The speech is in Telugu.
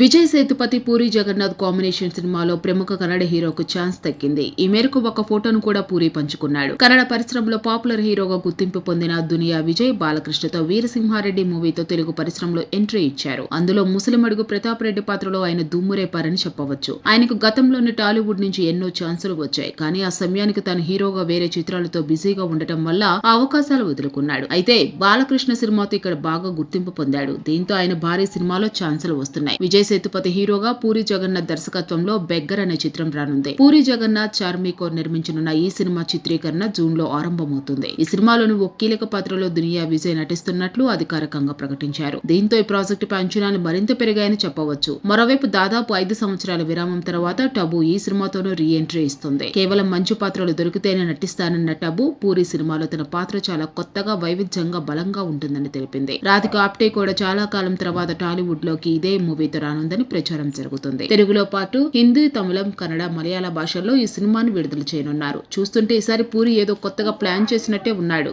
విజయ్ సేతుపతి పూరి జగన్నాథ్ కాంబినేషన్ సినిమాలో ప్రముఖ కన్నడ హీరోకు ఛాన్స్ దక్కింది. ఈ మేరకు ఒక ఫోటోను కూడా పూరి పంచుకున్నాడు. కన్నడ పరిశ్రమలో పాపులర్ హీరోగా గుర్తింపు పొందిన దునియా విజయ్ బాలకృష్ణతో వీరసింహారెడ్డి మూవీతో తెలుగు పరిశ్రమలో ఎంట్రీ ఇచ్చారు. అందులో ముసలిమడుగు ప్రతాప్ రెడ్డి పాత్రలో ఆయన దుమ్మురేపారని చెప్పవచ్చు. ఆయనకు గతంలోని టాలీవుడ్ నుంచి ఎన్నో ఛాన్సులు వచ్చాయి. కానీ ఆ సమయానికి తాను హీరోగా వేరే చిత్రాలతో బిజీగా ఉండటం వల్ల ఆ అవకాశాలు వదులుకున్నాడు. అయితే బాలకృష్ణ సినిమాతో ఇక్కడ బాగా గుర్తింపు పొందాడు. దీంతో ఆయన భారీ సినిమాలో ఛాన్సులు వస్తున్నాయి. విజయ్ సేతుపతి హీరోగా పూరి జగన్నాథ్ దర్శకత్వంలో బెగ్గర్ అనే చిత్రం రానుంది. పూరి జగన్నాథ్ చార్మికోర్ నిర్మించనున్న ఈ సినిమా చిత్రీకరణ జూన్లో ఆరంభమవుతుంది. ఈ సినిమాలోని ఓ కీలక పాత్రలో దునియా విజయ్ నటిస్తున్నట్లు అధికారికంగా ప్రకటించారు. దీంతో ఈ ప్రాజెక్టుపై అంచనాలు మరింత పెరిగాయని చెప్పవచ్చు. మరోవైపు దాదాపు ఐదు సంవత్సరాల విరామం తర్వాత టబు ఈ సినిమాతోనూ రీ ఎంట్రీ ఇస్తుంది. కేవలం మంచి పాత్రలు దొరికితేనే నటిస్తానన్న టబు పూరి సినిమాలో తన పాత్ర చాలా కొత్తగా వైవిధ్యంగా బలంగా ఉంటుందని తెలిపింది. రాధిక ఆప్టే కూడా చాలా కాలం తర్వాత టాలీవుడ్లోకి ఇదే మూవీతో రానుందని ప్రచారం జరుగుతుంది. తెలుగులో పాటు హిందీ తమిళం కన్నడ మలయాళ భాషల్లో ఈ సినిమాను విడుదల చేయనున్నారు. చూస్తుంటే ఈసారి పూరి ఏదో కొత్తగా ప్లాన్ చేసినట్టే ఉన్నాడు.